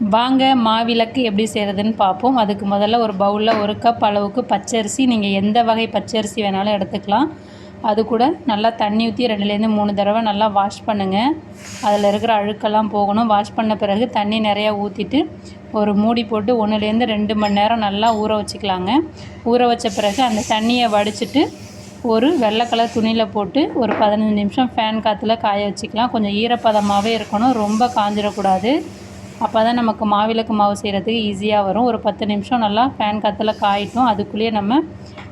வாங்க மாவிளக்கு எப்படி செய்கிறதுன்னு பார்ப்போம். அதுக்கு முதல்ல ஒரு பவுலில் ஒரு கப் அளவுக்கு பச்சரிசி நீங்கள் எந்த வகை பச்சரிசி வேணாலும் எடுத்துக்கலாம். அது கூட நல்லா தண்ணி ஊற்றி ரெண்டுலேருந்து மூணு தடவை நல்லா வாஷ் பண்ணுங்கள் அதில் இருக்கிற அழுக்கெல்லாம் போகணும். வாஷ் பண்ண பிறகு தண்ணி நிறையா ஊற்றிட்டு ஒரு மூடி போட்டு ஒன்றுலேருந்து ரெண்டு மணி நேரம் நல்லா ஊற வச்சுக்கலாங்க. ஊற வச்ச பிறகு அந்த தண்ணியை வடிச்சிட்டு ஒரு வெள்ளை கலர் துணியில் போட்டு ஒரு பதினஞ்சு நிமிஷம் ஃபேன் காற்றுல காய வச்சுக்கலாம். கொஞ்சம் ஈரப்பதமாகவே இருக்கணும். ரொம்ப காஞ்சிடக்கூடாது அப்போ தான் நமக்கு மாவிளக்கு மாவு செய்கிறதுக்கு ஈஸியாக வரும். ஒரு பத்து நிமிஷம் நல்லா ஃபேன் காற்றுல காயிட்டும். அதுக்குள்ளேயே நம்ம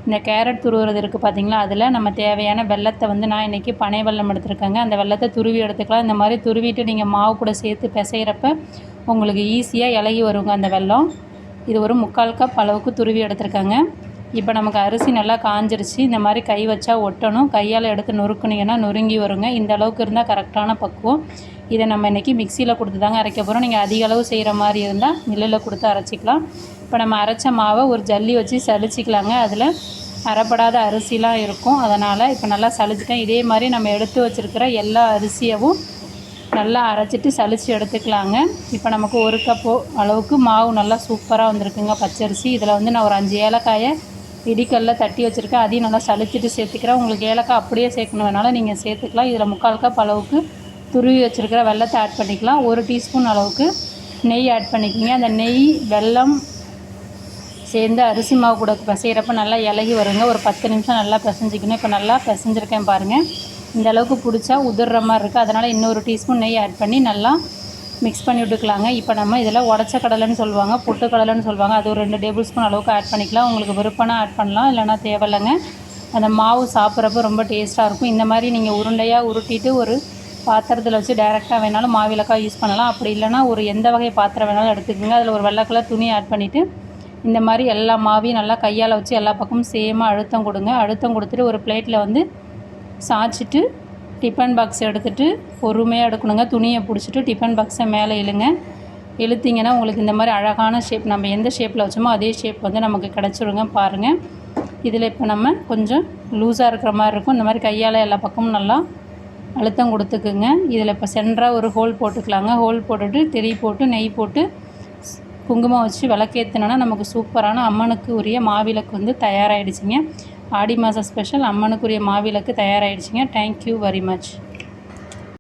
இந்த கேரட் துருவுறது இருக்குது பார்த்திங்களா அதில் நம்ம தேவையான வெள்ளத்தை வந்து நான் இன்றைக்கி பனை வெள்ளம் எடுத்துருக்கேங்க. அந்த வெள்ளத்தை துருவி எடுத்துக்கலாம். இந்த மாதிரி துருவிட்டு நீங்கள் மாவு கூட சேர்த்து பிசைகிறப்ப உங்களுக்கு ஈஸியாக இலகி வருங்க அந்த வெள்ளம் இது ஒரு முக்கால் கப் அளவுக்கு துருவி எடுத்துருக்கேங்க. இப்போ நமக்கு அரிசி நல்லா காஞ்சிருச்சு. இந்த மாதிரி கை வச்சா ஒட்டணும். கையால் எடுத்து நொறுக்குனீங்கன்னா நொறுங்கி வருங்க. இந்த அளவுக்கு இருந்தால் கரெக்டான பக்குவம். இதை நம்ம இன்றைக்கி மிக்சியில் கொடுத்து தாங்க அரைக்க போகிறோம் நீங்கள் அதிக அளவு செய்கிற மாதிரி இருந்தால் மில்லில் கொடுத்து அரைச்சிக்கலாம். இப்போ நம்ம அரைச்ச மாவை ஒரு ஜல்லி வச்சு சளிச்சிக்கலாங்க. அதில் அரைப்படாத அரிசிலாம் இருக்கும். அதனால் இப்போ நல்லா சளிச்சிட்டேன். இதே மாதிரி நம்ம எடுத்து வச்சுருக்கிற எல்லா அரிசியவும் நல்லா அரைச்சிட்டு சளிச்சு எடுத்துக்கலாங்க. இப்போ நமக்கு ஒரு கப்பு அளவுக்கு மாவு நல்லா சூப்பராக வந்திருக்குங்க. பச்சரிசி. இதில் வந்து நான் ஒரு அஞ்சு ஏலக்காயை இடிக்கல்ல தட்டி வச்சுருக்கேன் அதையும் நல்லா சளிச்சிட்டு சேர்த்துக்கிறேன். உங்களுக்கு ஏலக்காய் அப்படியே சேர்க்கணும் வேணாலும் நீங்கள் சேர்த்துக்கலாம். இதில் முக்கால் கப் அளவுக்கு துருவி வச்சுருக்கிற வெள்ளத்தை ஆட் பண்ணிக்கலாம். ஒரு டீஸ்பூன் அளவுக்கு நெய் ஆட் பண்ணிக்கிங்க. அந்த நெய் வெல்லம் சேர்ந்து அரிசி மாவு கூட பிசைகிறப்ப நல்லா இலகி வருங்க. ஒரு பத்து நிமிஷம் நல்லா பிசைஞ்சிக்கணும். இப்போ நல்லா பிசைஞ்சிருக்கேன் பாருங்கள் இந்த அளவுக்கு பிடிச்சா உதிர்ற மாதிரி இருக்குது அதனால் இன்னொரு டீஸ்பூன் நெய் ஆட் பண்ணி நல்லா மிக்ஸ் பண்ணி விட்டுக்கலாங்க. இப்போ நம்ம இதில் உடச்ச கடலைன்னு சொல்லுவாங்க பொட்டு கடலைன்னு சொல்லுவாங்க. அது ஒரு ரெண்டு டேபிள் ஸ்பூன் அளவுக்கு ஆட் பண்ணிக்கலாம். உங்களுக்கு விருப்பம்னா ஆட் பண்ணலாம் இல்லைனா தேவையில்லைங்க. அந்த மாவு சாப்பிட்றப்ப ரொம்ப டேஸ்ட்டாக இருக்கும். இந்த மாதிரி நீங்கள் உருண்டையாக உருட்டிட்டு ஒரு பாத்திரத்தில் வச்சு டேரெக்டாக வேணாலும் மாவிளக்காக யூஸ் பண்ணலாம். அப்படி இல்லைனா ஒரு எந்த வகை பாத்திரம் வேணாலும் எடுத்துக்கோங்க. அதில் ஒரு வெள்ளை கலர் துணி ஆட் பண்ணிவிட்டு இந்த மாதிரி எல்லா மாவையும் நல்லா கையால் வச்சு எல்லா பக்கமும் சேமாக அழுத்தம் கொடுங்க. அழுத்தம் கொடுத்துட்டு ஒரு பிளேட்டில் வந்து சாய்ச்சிட்டு டிஃபன் பாக்ஸ் எடுத்துகிட்டு பொறுமையாக எடுக்கணுங்க. துணியை பிடிச்சிட்டு டிஃபன் பாக்ஸை மேலே இழுங்க. இழுத்திங்கன்னா உங்களுக்கு இந்த மாதிரி அழகான ஷேப் நம்ம எந்த ஷேப்பில் வச்சோமோ அதே ஷேப் வந்து நமக்கு கிடச்சிருங்க பாருங்கள் இதில் இப்போ நம்ம கொஞ்சம் லூஸாக இருக்கிற மாதிரி இருக்கும். இந்த மாதிரி கையால் எல்லா பக்கமும் நல்லா அழுத்தம் கொடுத்துக்குங்க. இதில் இப்போ சென்டராக ஒரு ஹோல் போட்டுக்கலாங்க. ஹோல் போட்டுட்டு திரி போட்டு நெய் போட்டு குங்குமம் வச்சு விளக்கேற்றினோன்னா நமக்கு சூப்பரான அம்மனுக்கு உரிய மாவிளக்கு வந்து தயாராகிடுச்சிங்க ஆடி மாத ஸ்பெஷல் அம்மனுக்குரிய மாவிளக்கு தயாராகிடுச்சிங்க தேங்க்யூ வெரி மச்